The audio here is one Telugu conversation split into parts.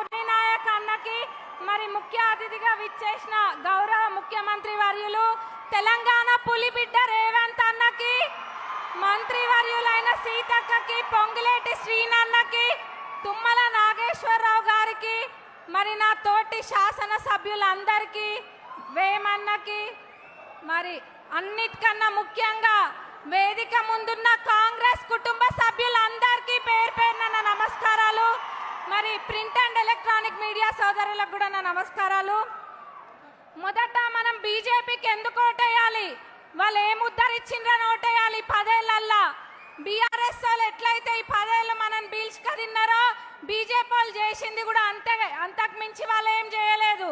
మురళీ నాయక్ అన్నకి మరి ముఖ్య అతిథిగా విచ్చేసిన గౌరవ ముఖ్యమంత్రి వర్యులు తెలంగాణ పులిబిడ్డ రేవంత్ అన్నకి మంత్రి వర్యులైన సీతక్కకి పొంగులేటి శ్రీనన్నకి తుమ్మల నాగేశ్వరరావు గారికి మరి నా తోటి శాసన సభ్యులందరికీ వేమన్నకి మరి అన్నిటికన్నా ముఖ్యంగా వేదిక ముందున్న కాంగ్రెస్ కుటుంబ సభ్యులందరూ సోదరులకు కూడా నా నమస్కారాలు. మొదట మనం బీజేపీకి ఎందుకు ఓటేయాలి? వాళ్ళు ఏం ఉద్ధరించిండ్రని ఓటేయాలి పదేళ్ళల్లా బీఆర్ఎస్ వాళ్ళు ఎట్లయితే ఈ పదేళ్ళు మనం బీల్చుకదిన్నారో బీజేపీ వాళ్ళు చేసింది కూడా అంతే అంతకు మించి వాళ్ళు ఏం చేయలేదు.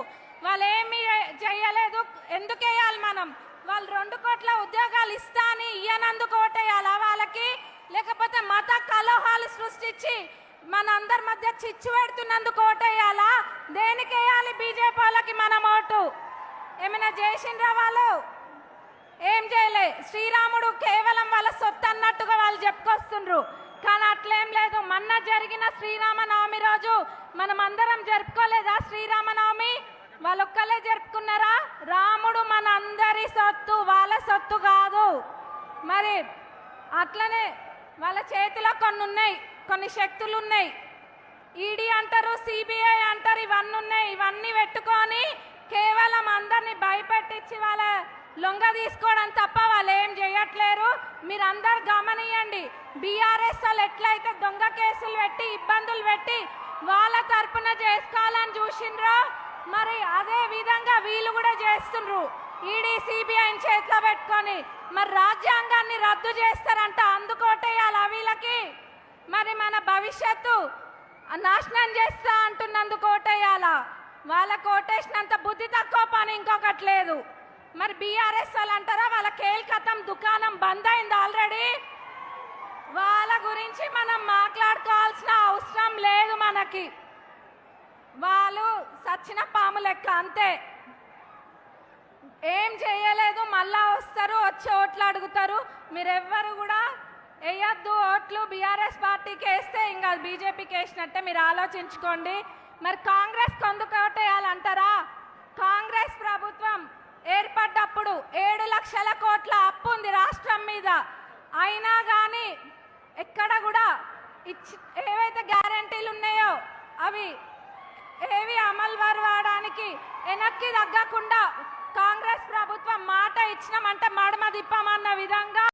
వాళ్ళు ఏమి చేయలేదు ఎందుకేయాలి మనం? వాళ్ళు రెండు కోట్ల ఉద్యోగాలు ఇస్తా అని ఇయ్యనందుకు ఓటేయాలా వాళ్ళకి? లేకపోతే మత కలహాలు సృష్టించి మన అందరి మధ్య చిచ్చు పెడుతున్నందుకు ఓటేయాలా దేనికి వేయాలి బీజేపీ వాళ్ళకి మనం ఓటు? ఏమైనా చేసిండ్రా వాళ్ళు? ఏం చేయలే. శ్రీరాముడు కేవలం వాళ్ళ సొత్తు అన్నట్టుగా వాళ్ళు చెప్పుకొస్తుండ్రు. కానీ అట్లేం లేదు. మొన్న జరిగిన శ్రీరామనవమి రోజు మనం అందరం జరుపుకోలేదా శ్రీరామనవమి? వాళ్ళొక్కలే జరుపుకున్నారా? రాముడు మన అందరి సొత్తు వాళ్ళ సొత్తు కాదు. మరి అట్లనే వాళ్ళ చేతిలో కొన్ని ఉన్నాయి కొన్ని శక్తులు ఉన్నాయి ఈడీ అంటారు సిబిఐ అంటారు ఇవన్నీ ఉన్నాయి ఇవన్నీ పెట్టుకొని కేవలం అందరిని భయపెట్టించి వాళ్ళ లొంగ తీసుకోవడం తప్ప వాళ్ళు ఏం చేయట్లేరు. మీరు అందరు గమనియండి. బీఆర్ఎస్ వాళ్ళు ఎట్లయితే దొంగ కేసులు పెట్టి ఇబ్బందులు పెట్టి వాళ్ళ తరపున చేసుకోవాలని చూసిండ్రో మరి అదే విధంగా వీళ్ళు కూడా చేస్తుండ్రు. ఈడీ సిబిఐని చేతిలో పెట్టుకొని మరి రాజ్యాంగాన్ని రద్దు చేస్తారంట అందుకోటేయాలి వీళ్ళకి? మరి మన భవిష్యత్తు నాశనం చేస్తా అంటున్నందుకు ఓటేయాలా వాళ్ళ కోటేసినంత బుద్ధి తక్కువ పని ఇంకొకటి లేదు. మరి బీఆర్ఎస్ వాళ్ళు అంటారా వాళ్ళ కేల్కతం దుకాణం బంద్ అయింది ఆల్రెడీ? వాళ్ళ గురించి మనం మాట్లాడుకోవాల్సిన అవసరం లేదు మనకి. వాళ్ళు సచ్చిన పాము లెక్క అంతే. ఏం చేయలేదు మళ్ళా వస్తారు వచ్చి ఓట్లు అడుగుతారు. మీరెవ్వరు కూడా వేయొద్దు ఓట్లు బీఆర్ఎస్ పార్టీకి వేస్తే ఇంకా బీజేపీకి వేసినట్టే మీరు ఆలోచించుకోండి. మరి కాంగ్రెస్ కొందుకోటేయాలంటారా కాంగ్రెస్ ప్రభుత్వం ఏర్పడ్డప్పుడు ఏడు లక్షల కోట్ల అప్పు ఉంది రాష్ట్రం మీద. అయినా కానీ ఎక్కడ కూడా ఇచ్చి ఏవైతే గ్యారంటీలు ఉన్నాయో అవి ఏవి అమలు పరవడానికి వెనక్కి తగ్గకుండా కాంగ్రెస్ ప్రభుత్వం మాట ఇచ్చినామంటే మడమ తిప్పమన్న విధంగా